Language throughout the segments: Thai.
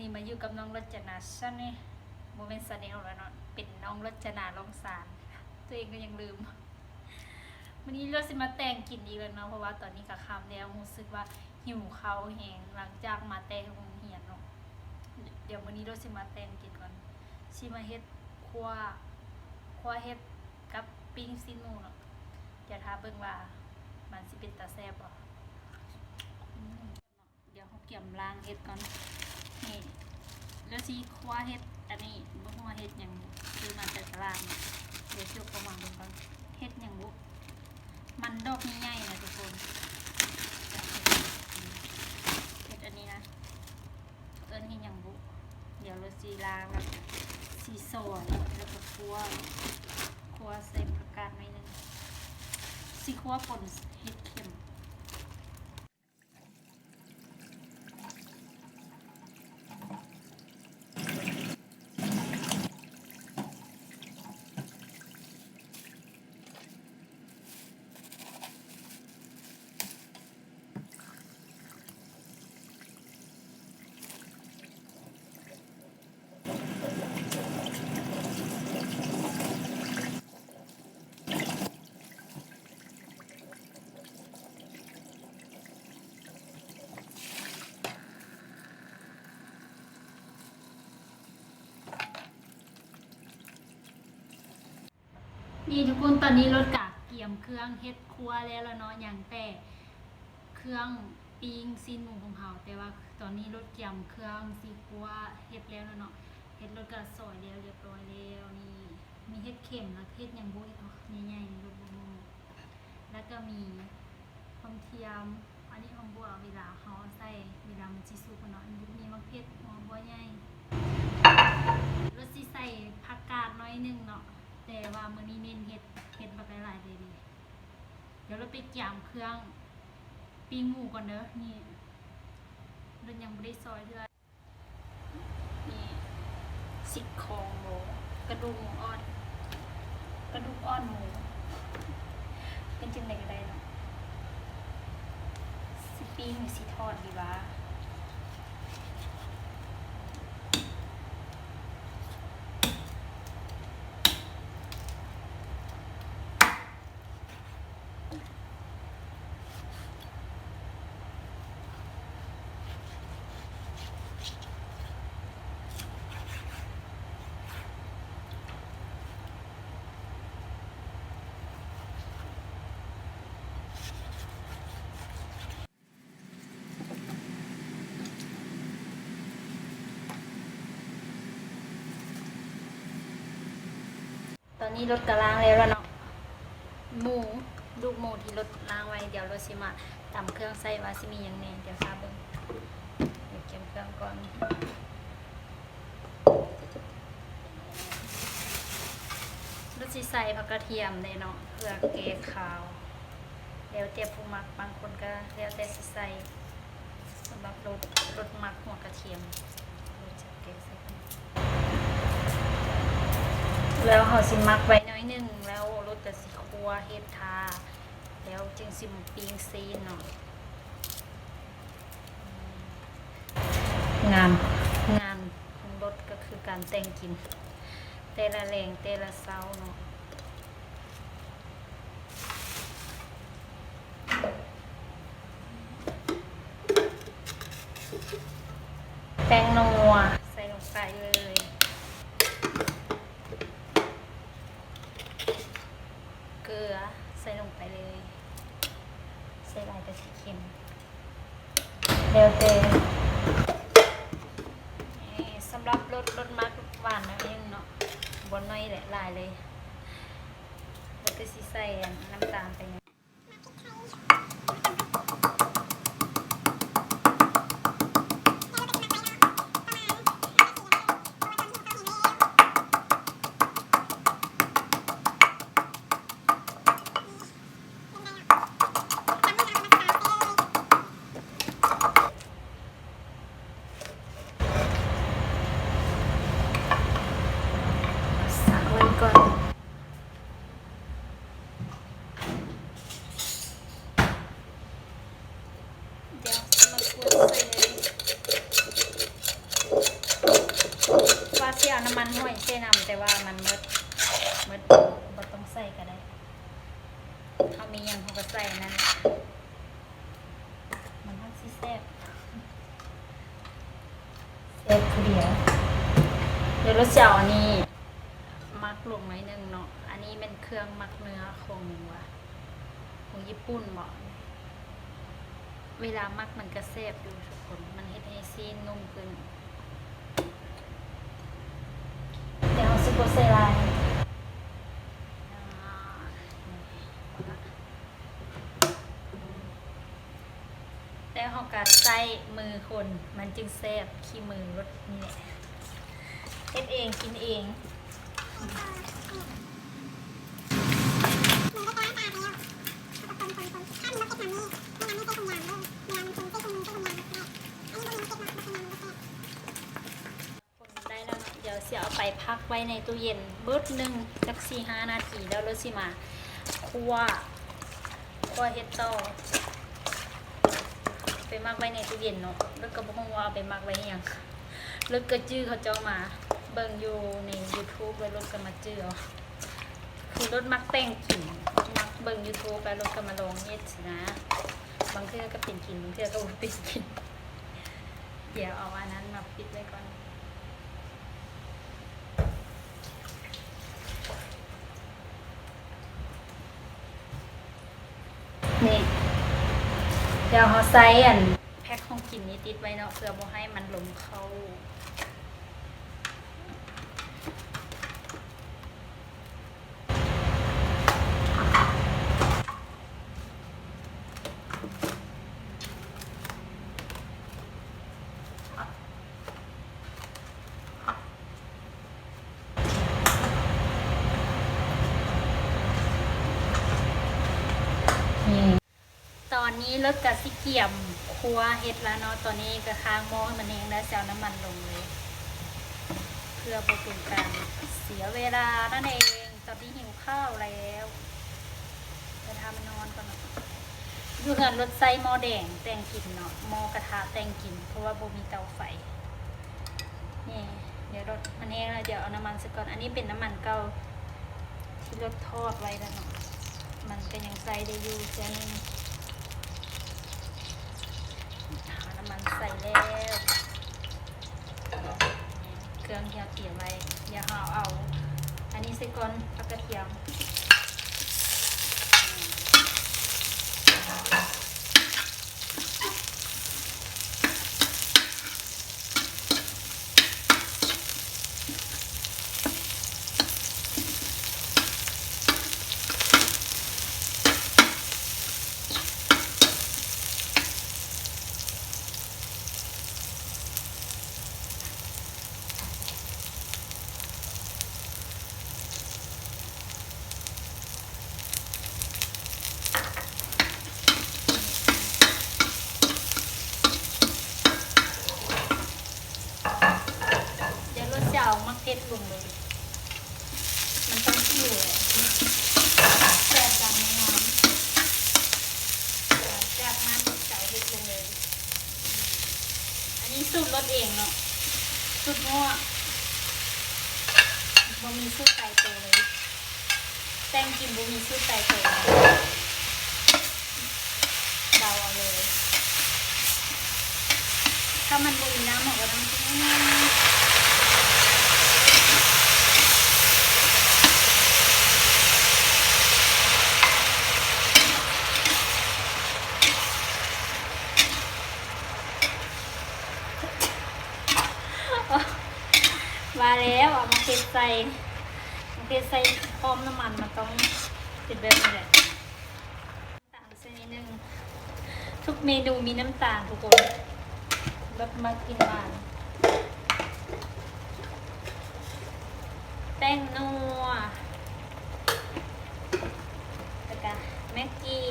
นี้มาอยู่กับน้องรจนาชันนี่โมเมนต์ซาเนลแล้วเนาะเป็นน้องรจนาลองสารตัวเองก็ยังลืมวันนี้เราสิมาแต่งกินอีกแล้วเนาะเพราะว่าตอนนี้กับคำแล้วรู้สึกว่าหิวเขาแหงหลังจากมาแต่งโรงเรียนเนาะเดี๋ยววันนี้เราสิมาแต่งกินก่อนสิมาเฮ็ดคั่วคั่วเฮ็ดกับปิ้งซีนูเนาะเดี๋ยวท้าเบิ่งว่ามันสิเป็นตาแซ่บบ่เดี๋ยวเขาเกี่ยมล้างเฮ็ดก่อน นี่แล้วสิคั่วเฮ็ดอันนี้บ่ฮู้ว่าเฮ็ดหยังคือมาแต่ตลาดเนาะเดี๋ยวจุกประมาณเบิ่งก่อนเฮ็ดหยังบุมันดอกใหญ่ๆนะทุกคนเห็ดอันนี้นะเอิ้นเห็ดหยังบุเดี๋ยวเราสีล้างแล้วสีซอยแล้วก็คั่วคั่วใส่ผักกาดหน่อยหนึงสีคั่วป่นเห็ดเข็ม นี่ทุกคนตอนนี้รถกะเกี่ยมเครื่องเฮ็ดครัวแล้วแล้วเนาะอย่างแต่เครื่องปิ้งซีนหมูของเขาแต่ว่าตอนนี้รถเกี่ยมเครื่องซีครัวเฮ็ดแล้วแล้วเนาะเฮ็ดรถกะซอยแล้วเรียบร้อยแล้วนี่มีเฮ็ดเข็มแล้วเฮ็ดหยังบุ้ยเนาะใหญ่ๆรถบุ้งแล้วก็มีหอมเทียม อันนี้หอมบัวเวลาเขาใส่เวลามันสิสุกเนาะอันนี้มีมะเขือหอมบัวใหญ่รสสิใส่ผักกาดน้อยหนึงเนาะ แต่ว่ามื้อนี้เน้นเฮ็ดเฮ็ดบักหลายๆเลยดิเดี๋ยวเราไปย่างเครื่องปิ้งหมูก่อนเด้อนี่เรายังบ่ได้ซอยเทื่อนี่สิกโครงหมูกระดูกหมูอ่อน กระดูกอ่อนหมูเป็นจังไดก็ได้เนาะสปิ้งหรือสิทอดดีวะ อนนี้รถกระล้างแล้วแล้วเนาะหมูลูกหมูที่รถล้างไว้เดี๋ยวรถสิมาตำเครื่องใส่ว่าสิมีหยังแน่เดี๋ยวทราบเบิ่งเดี๋ยวเก็บเครื่องก่อนรสสิใส่ผักกระเทียมเลยเนาะเพื่อเกะขาวแล้วแต่ผู้มักบางคนก็แล้วแต่สิใส่สำหรับรสรสมักหัวกระเทียมรสจะเกะใส่ แล้วเขาสิมักไว้น้อยหนึงแล้วรสจะสิคั่วเฮ็ดทา แล้วจึงสิมปิ้งซีนเนาะงานงานของรถก็คือการแต่งกินแต่ละแรงแต่ละเซาเนาะแป้งนัวใส่ลงไปเลย เกลือใส่ลงไปเลย ใส่ลายแต่สีเค็ม แล้วแต่สำหรับรถรถมากหวานนะเองเนาะบนน้อยแหละลายเลยแล้วก็สิใส่อันน้ำตาลไป นั่นะมันทั้งสิแซ่บแซ่บคือเดียวเดี๋ยวรสเจ้าอันนี้มักลงไม้หนึ่งเนาะอันนี้เป็นเครื่องมักเนื้อของวะของญี่ปุ่นบอกเวลามักมันกระเซบอยู่ทุกคนมันเฮ็ดให้ซีนนุ่มขึ้นเดี๋ยวเอาซุปเปอร์เซรายอ่าแล้วเขากัดใส่มือคน มันจึงแซบขี้มือรสนี่แหละเฮ็ดเองกินเองได้แล้วเดี๋ยวเสียเอาไปพักไว้ในตู้เย็นเบิดหนึ่งสักสี่ห้านาทีแล้วราสิมาคั่วคั่วเฮ็ดต่อ ไปมักไว้ในตู้เย็นเนาะแล้วก็บอกว่าเอาไปมักไว้ให้หยังแล้วก็จื้อเขาเจ้ามา เบิ่งอยู่ใน YouTube แล้วรถก็มาจื้อคือรถมักแต่งกินมักเบิ่ง YouTube แล้วรถก็มาลองเฮ็ดสินะ บางเทื่อก็เป็นกินบางเทื่อก็บ่เป็นกิน เดี๋ยวเอาอันนั้นมาปิดไว้ก่อนนี่ เดี๋ยวเขาใส่อันแพ็คของกินนี้ติดไว้เนาะเพื่อบ่ให้มันหลงเข้า ต อนนี้รถกะสิเกียมครัวเฮ็ดแล้วเนาะตอนนี้ก็ค้างหม้อมันเองแล้วจะเอาน้ำมันลงเลย เพื่อบ่เป็นการเสียเวลานั่นเอง ตอนนี้หิวข้าวแล้วจะทำนอนก่อนนะอยู่เฮือนรถไซหม้อแดงแต่งกินเนาะหม้อกระทะแต่งกิน เพราะว่าบ่มีเตาไฟนี่เดี๋ยวรถมันเองแล้วเดี๋ยวเอาน้ำมันซะก่อนอันนี้เป็นน้ำมันเก่าที่รถทอดไว้แล้วเนาะมันก็ยังใส่ได้อยู่เช่นงหาน้มัน ใส่แล้วเครื่องที่เราเตรียมไว้อย่าหาเอา อันนี้ใส่ก่อนผักกระเทียม เดี๋ยวรสจะเอามะเขือลงเลย มันต้องขิวเลยแซ่บจังในน้ำแซ่บน้ำรสเก่าเฮ็ดลงเลย อันนี้สูตรรสเองเนาะ สูตรมั่วบ่มีสูตรไตโตวเลย แต้งกินบ่มีสูตรไตโตวเดาเอาเลย ถ้ามันบ่มีน้ำหมอกก็ต้องกินมาแล้วเอามาเทใส่มาเท ใส่พร้อมน้ำมันมันต้องเป็นแบบนี้แหละน้ำตาลใส่นิดนึงทุกเมนูมีน้ำตาลทุกคนรสมากินหวานแป้งนัวแล้วก็แม็กกี้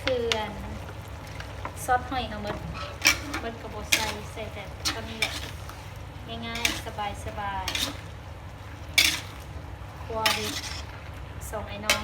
เขื่อนซอสหอยเอาหมดหมดกระบอกใส่ใส่แต่เท่านี้แหละง่ายๆ สบายๆ ครัวดิส่งไอ้น้อง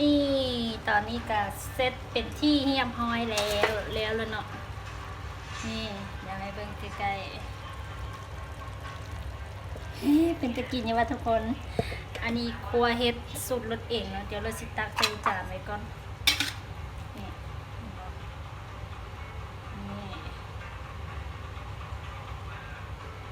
น นี่ ตอนนี้ก็เซตเป็นที่เฮียบห้อยแล้วแล้วแล้วเนาะนี่เดี๋ยวให้เบิ่งใกล้ๆเฮ้เป็นตะกินอยังว่าทุกคน อันนี้ครัวเฮ็ดสูตรรสเองเนาะเดี๋ยวเราสิตักใส่จานไว้ก่อนนี่นี่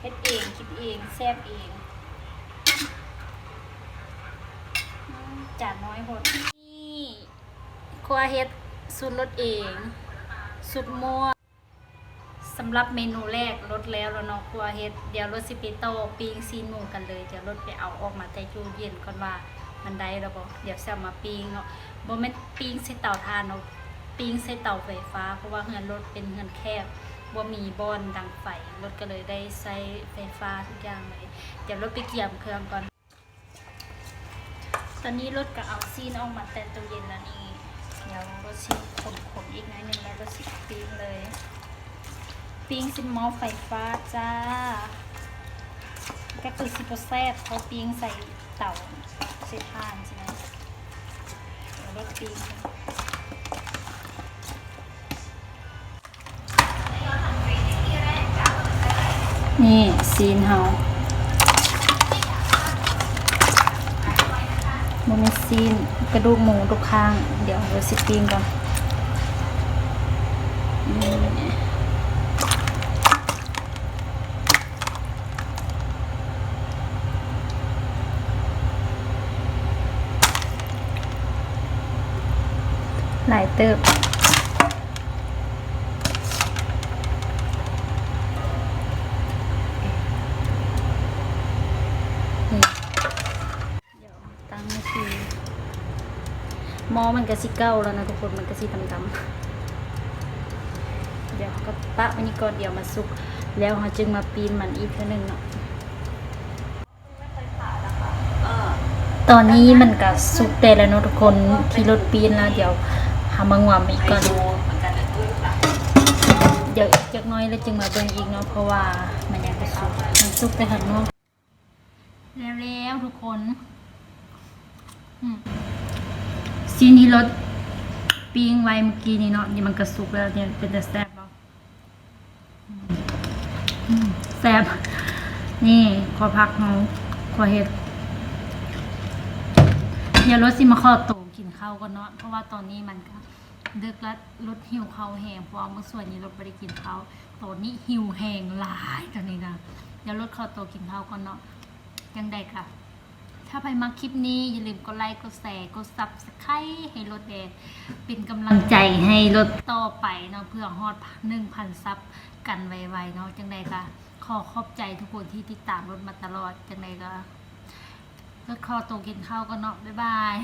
เฮ็ดเองคิดเองแซ่บเองจานน้อยหดนี่ ครัวเฮ็ดสูตรรสเองสุดมั่วสำหรับเมนูแรกลดแล้วแล้วเนาะครัวเฮ็ดเดี๋ยวรถสิไปโตปิ้งซีนหมูกันเลยเดี๋ยวรถไปเอาออกมาแต่จูเย็นก่อนว่ามันได้แล้วบ่เดี๋ยวจะมาปิ้งเนาะบ่แม่นปิ้งใส่เตาถ่านเนาะปิ้งใส่เตาไฟฟ้า เพราะว่าเฮือนรถเป็นเฮือนแคบบ่มีบอนดังไฟรถก็เลยได้ใช้ไฟฟ้าทุกอย่างเลย เดี๋ยวรถไปเกี่ยมเครื่องก่อน ตอนนี้รถก็เอาซีนออกมาแต่ตู้เย็นแล้วนี่ เดี๋ยวรถสิมขนๆอีกน่อยนึงแล้วรถสิมปิ้งเลย ปิ้งสิหม้อไฟฟ้าจ้า ก็คือซิโปแซบเขาปิ้งใส่เตาใส่ถ่านใช่ไหมเดี๋ยวรถปิ้งนี่ซีนเฮาโมเมนซีนกระดูกหมูทุกข้าง เดี๋ยวเราสิปิ้งก่อนหลายเติบ นี่เดี๋ยวตั้งนาทีห มอมันกระสิเก้าแล้วนะทุกคนมันกระสิดำๆเดี๋ยวก็ปะไว้นี่ก่อนเดี๋ยวมาสุก แล้วเราจึงมาปีนมันอีกเท่านึงเนาะตอนนี้มันก็สุกได้แล้วเนาะทุกคนที่รถปีนแล้วเดี๋ยวหามางวมอีกก่อนเดี๋ยวอีกจักน้อยแล้วจึงมาเบิ่งอีกเนาะเพราะว่ามันยังไม่สุกมันสุกแต่ข้างนอกแล้วทุกคนอืม ซีนที่รถปิ้งไว้เมื่อกี้นี่เนาะนี่มันก็สุกแล้วเนี่ยเป็นแต่แซ่บเนาะแซ่บนี่ขอพักเนาะขอเห็ดเดี๋ยวรถสิมาขอตกินข้าวก่อนเนาะเพราะว่าตอนนี้มันก็ดึกแล้วรถหิวข้าวแห้งเพราะเมื่อส่วนนี้รถไม่ได้กินข้าวตอนนี้หิวแห้งหลายตอนนี้นะเดี๋ยวรถขอตกินข้าวก่อนเนาะยังไงค่ะ ถ้าใครมาคลิปนี้อย่าลืมกดไลค์ กดแชร์ กดซับสไครต์ให้รถแดงเป็นกำลังใจให้รถต่อไปเนาะเพื่อฮอดหนึ่งพันซับกันไวๆเนาะจังใดก็ขอขอบใจทุกคนที่ติดตามรถมาตลอดจังใดก็รถคอโตวกินข้าวก็เนาะบ๊ายบาย